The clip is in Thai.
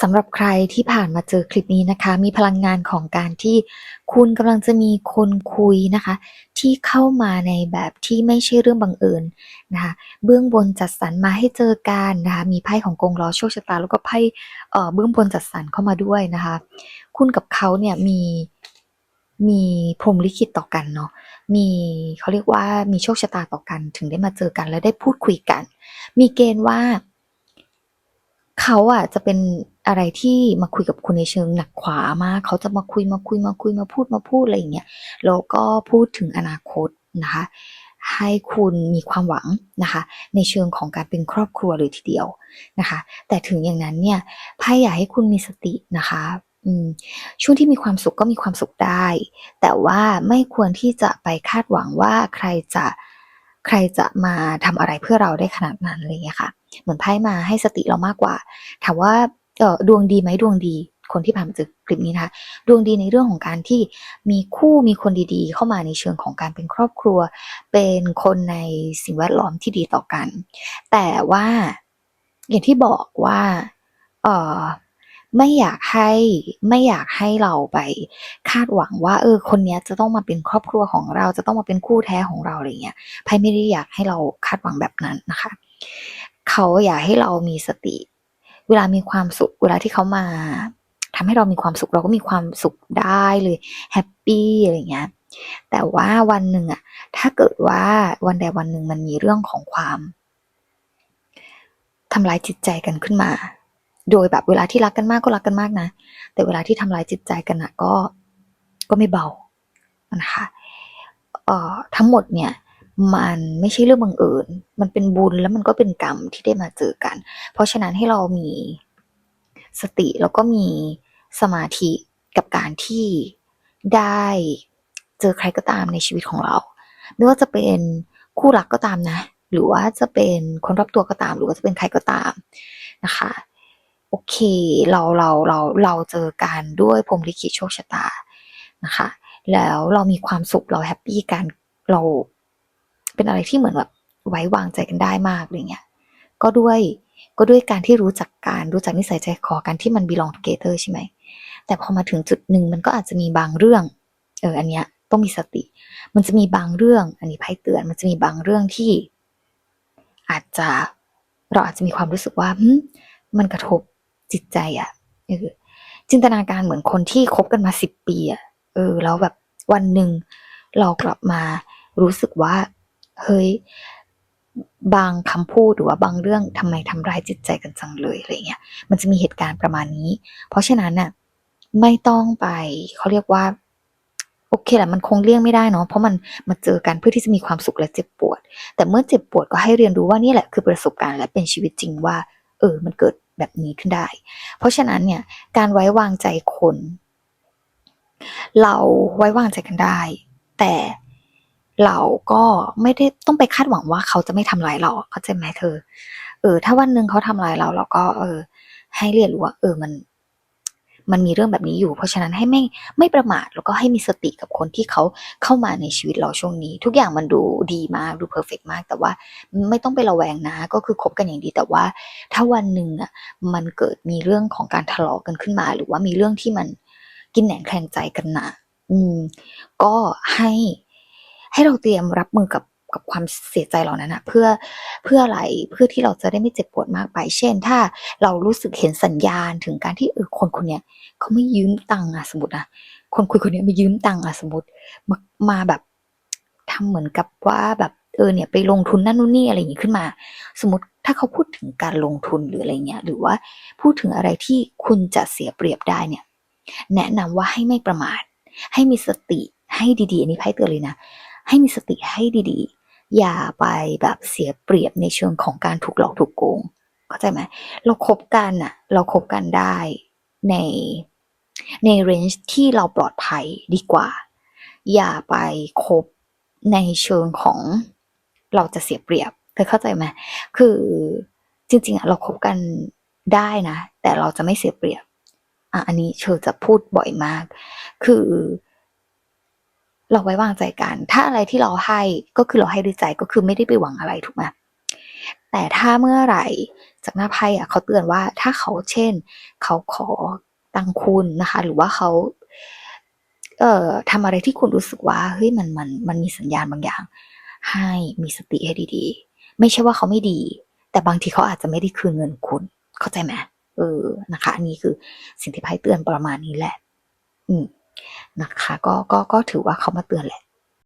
สำหรับใครที่ผ่านมาเจอคลิปนี้นะคะ มีพลังงานของการที่คุณกำลังจะมีคนคุยนะคะ ที่เข้ามาในแบบที่ไม่ใช่เรื่องบังเอิญนะคะเบื้องบนจัดสรรมาให้เจอกันนะคะมีไพ่ของกงล้อโชคชะตา แล้วก็ไพ่เอ่อเบื้องบนจัดสรรเข้ามาด้วยนะคะ คุณกับเขาเนี่ยมีมีพรมลิขิตต่อกันเนาะ มีเขาเรียกว่ามีโชคชะตาต่อกัน ถึงได้มาเจอกันและได้พูดคุยกัน มีเกณฑ์ว่า เขาอะจะเป็นอะไรที่มาคุยกับคุณในเชิงหนักขวามากเขาจะมาคุยมาคุยมาคุยมาพูดมาพูดอะไรอย่างเงี้ยแล้วก็พูดถึงอนาคตนะคะ ให้คุณมีความหวังนะคะ ในเชิงของการเป็นครอบครัวเลยทีเดียวนะคะ แต่ถึงอย่างนั้นเนี่ยไพ่อยากให้คุณมีสตินะคะอืมช่วงที่มีความสุขก็มีความสุขได้ แต่ว่าไม่ควรที่จะไปคาดหวังว่าใครจะ ใครจะมาทำอะไรเพื่อเราได้ขนาดนั้นอะไรอย่างเงี้ยค่ะ เหมือนไพ่มาให้สติเรามากกว่า ถามว่าเออดวงดีไหมดวงดี คนที่ผ่านมาเจอคลิปนี้นะคะดวงดีในเรื่องของการที่มีคู่มีคนดีๆ เข้ามาในเชิงของการเป็นครอบครัว เป็นคนในสิ่งแวดล้อมที่ดีต่อกัน แต่ว่าอย่างที่บอกว่าเออ ไม่อยากให้ไม่อยากให้เราไปคาดหวังว่า เออ คนนี้จะต้องมาเป็นครอบครัวของเราจะต้องมาเป็นคู่แท้ของเราอะไรเงี้ยไพ่ไม่ได้อยากให้เราคาดหวังแบบนั้นนะคะ เขาอยากให้เรามีสติ เวลามีความสุขเวลาที่เขามาทำให้เรามีความสุขเราก็มีความสุขได้เลยแฮปปี้อะไรเงี้ยแต่ว่าวันหนึ่งอะถ้าเกิดว่าวันใดวันหนึ่งมันมีเรื่องของความทำร้ายจิตใจกันขึ้นมา โดยแบบเวลาที่รักกันมากก็รักกันมากนะ แต่เวลาที่ทำร้ายจิตใจกันอะก็ก็ไม่เบานะคะเอ่อทั้งหมดเนี่ยมันไม่ใช่เรื่องบังเอิญ มันเป็นบุญแล้วมันก็เป็นกรรมที่ได้มาเจอกัน เพราะฉะนั้นให้เรามีสติแล้วก็มีสมาธิกับการที่ได้เจอใครก็ตามในชีวิตของเรา ไม่ว่าจะเป็นคู่รักก็ตามนะ หรือว่าจะเป็นคนรอบตัวก็ตาม หรือว่าจะเป็นใครก็ตามนะคะ โอเค เราเราเราเราเจอกันด้วยพรมลิขิตโชคชะตานะคะ แล้วเรามีความสุขเราแฮปปี้กันเราเป็นอะไรที่เหมือนแบบไว้วางใจกันได้มากอะไรเงี้ยก็ด้วยก็ด้วยการที่รู้จักการรู้จักนิสัยใจคอกันที่มัน belong together ใช่ไหมแต่พอมาถึงจุดหนึ่งมันก็อาจจะมีบางเรื่อง เอออันเนี้ยต้องมีสติ มันจะมีบางเรื่อง อันนี้ไพ่เตือน มันจะมีบางเรื่องที่ อาจจะเราอาจจะมีความรู้สึกว่ามันกระทบ จิตใจอะเออจินตนาการเหมือนคนที่คบกันมาสิบปีอะเออ แล้วแบบวันหนึ่งเรากลับมารู้สึกว่า เฮ้ย บางคำพูดหรือว่าบางเรื่องทำไมทำร้ายจิตใจกันจังเลยอะไรเงี้ย มันจะมีเหตุการณ์ประมาณนี้ เพราะฉะนั้นน่ะ ไม่ต้องไปเขาเรียกว่า โอเคแหละมันคงเลี่ยงไม่ได้เนาะเพราะมันมาเจอกันเพื่อที่จะมีความสุขและเจ็บปวด แต่เมื่อเจ็บปวดก็ให้เรียนรู้ว่านี่แหละคือประสบการณ์และเป็นชีวิตจริงว่า เออ มันเกิด แบบนี้ขึ้นได้ เพราะฉะนั้นเนี่ยการไว้วางใจคน เราไว้วางใจกันได้ แต่เราก็ไม่ได้ต้องไปคาดหวังว่าเขาจะไม่ทำร้ายเราเข้าใจไหมเธอ เออ ถ้าวันหนึ่งเขาทำร้ายเราเราก็ เออ ให้เรียนรู้ว่าเออมัน มันมีเรื่องแบบนี้อยู่ เพราะฉะนั้นให้ไม่ไม่ประมาทแล้วก็ให้มีสติกับคนที่เขาเข้ามาในชีวิตเราช่วงนี้ ทุกอย่างมันดูดีมากดูเพอร์เฟกมาก แต่ว่าไม่ต้องไประแวงนะ ก็คือคบกันอย่างดีแต่ว่า ถ้าวันหนึ่งอะมันเกิดมีเรื่องของการทะเลาะกันขึ้นมา หรือว่ามีเรื่องที่มันกินแหนงแคลงใจกันนะอืม ก็ให้ให้เราเตรียมรับมือกับ กับความเสียใจเหล่านั้นนะเพื่อเพื่ออะไรเพื่อที่เราจะได้ไม่เจ็บปวดมากไป เช่น ถ้าเรารู้สึกเห็นสัญญาณถึงการที่เออคนคนเนี้ยเขาไม่ยืมตังค์อะสมมตินะคนคุยคนเนี้ยไม่ยืมตังค์อะสมมติมามาแบบทำเหมือนกับว่าแบบเออเนี่ยไปลงทุนนั่นนู่นนี่อะไรอย่างงี้ขึ้นมา สมมติถ้าเขาพูดถึงการลงทุนหรืออะไรเงี้ยหรือว่าพูดถึงอะไรที่คุณจะเสียเปรียบได้เนี่ย แนะนำว่าให้ไม่ประมาทให้มีสติให้ดีๆ อันนี้ไพ่เตือนเลยนะ ให้มีสติให้ดีๆ อย่าไปแบบเสียเปรียบในเชิงของการถูกหลอกถูกโกงเข้าใจไหมเราคบกันอะเราคบกันได้ในในเรนจ์ที่เราปลอดภัยดีกว่า อย่าไปคบในเชิงของเราจะเสียเปรียบเธอเข้าใจไหมคือจริงๆอะเราคบกันได้นะ แต่เราจะไม่เสียเปรียบอะอันนี้เชอจะพูดบ่อยมาก คือ เราไว้วางใจกัน ถ้าอะไรที่เราให้ก็คือเราให้ด้วยใจก็คือไม่ได้ไปหวังอะไรถูกไหมแต่ถ้าเมื่อไหร่จากหน้าไพ่อะเขาเตือนว่าถ้าเขาเช่น เขาขอตังค์คุณนะคะ หรือว่าเขาเอ่อทำอะไรที่คุณรู้สึกว่าเฮ้ยมันมันมันมีสัญญาณบางอย่าง ให้มีสติให้ดีๆ ไม่ใช่ว่าเขาไม่ดี แต่บางทีเขาอาจจะไม่ได้คืนเงินคุณ เข้าใจไหมเออนะคะ อันนี้คือสิ่งที่ไพ่เตือนประมาณนี้แหละ อืม นะคะ ก็ก็ก็ถือว่าเขามาเตือนแหละ